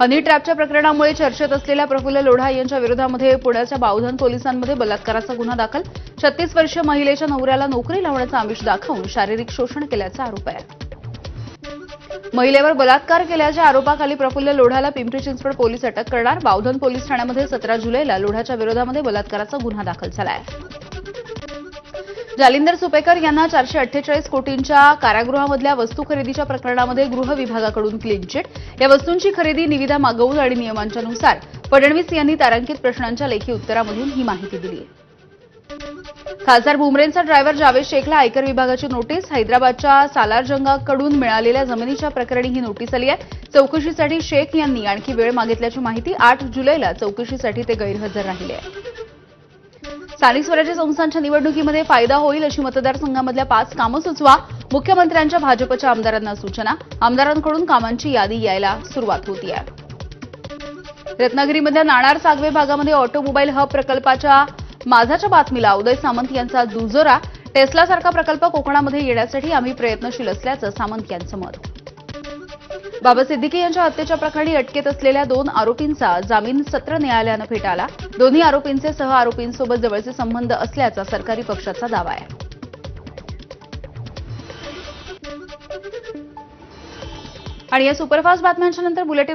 हनी ट्रॅपच्या प्रकरणामुळे चर्चेत असलेल्या प्रफुल्ल लोढा यांच्या विरोधामध्ये पुण्याच्या बावधन पोलिसांमध्ये बलात्काराचा गुन्हा दाखल. छत्तीस वर्षीय महिलेच्या नवऱ्याला नोकरी लावण्याचा आमिष दाखवून शारीरिक शोषण केल्याचा आरोप आहे. महिलेवर बलात्कार केल्याच्या आरोपाखाली प्रफुल्ल लोढाला पिंपरी चिंचवड पोलीस अटक करणार. बावधन पोलीस ठाण्यामध्ये सतरा जुलैला लोढाच्या विरोधामध्ये बलात्काराचा गुन्हा दाखल झाला आहे जालिंदर सुपेकर यांना चारशे अठ्ठेचाळीस कोटींच्या कारागृहामधल्या वस्तू खरेदीच्या प्रकरणामध्ये गृह विभागाकडून क्लीन चिट या वस्तूंची खरेदी निविदा मागवून आणि नियमांच्या नुसार फडणवीस यांनी तारांकित प्रश्नांच्या लेखी उत्तरामधून ही माहिती दिली आहे. खासदार बुमरेंचा ड्रायव्हर जावेद शेखला आयकर विभागाची नोटीस. हैदराबादच्या सालारजंगाकडून मिळालेल्या जमिनीच्या प्रकरणी ही नोटीस आली आहे. चौकशीसाठी शेख यांनी आणखी वेळ मागितल्याची माहिती आठ जुलैला चौकशीसाठी ते गैरहजर राहिले स्थानिक स्वराज्य संस्थांच्या निवडणुकीमध्ये फायदा होईल अशी मतदारसंघामधल्या पाच कामं सुचवा. मुख्यमंत्र्यांच्या भाजपच्या आमदारांना सूचना. आमदारांकडून कामांची यादी यायला सुरुवात होती आहे रत्नागिरीमधल्या नाणार सागवे भागामध्ये ऑटोमोबाईल हब प्रकल्पाच्या माझाच्या बातमीला उदय सामंत यांचा दुजोरा. टेस्लासारखा प्रकल्प कोकणामध्ये येण्यासाठी आम्ही प्रयत्नशील असल्याचं सामंत यांचं मत. बाबा सिद्दीकी यांच्या हत्येच्या प्रकरणी अटकेत असलेल्या दोन आरोपींचा जामीन सत्र न्यायालयानं फेटाळला. दोन्ही आरोपींचे सह आरोपींसोबत जवळचे संबंध असल्याचा सरकारी पक्षाचा दावा आहे. आणि या सुपरफास्ट बातम्यांच्या नंतर बुलेटिन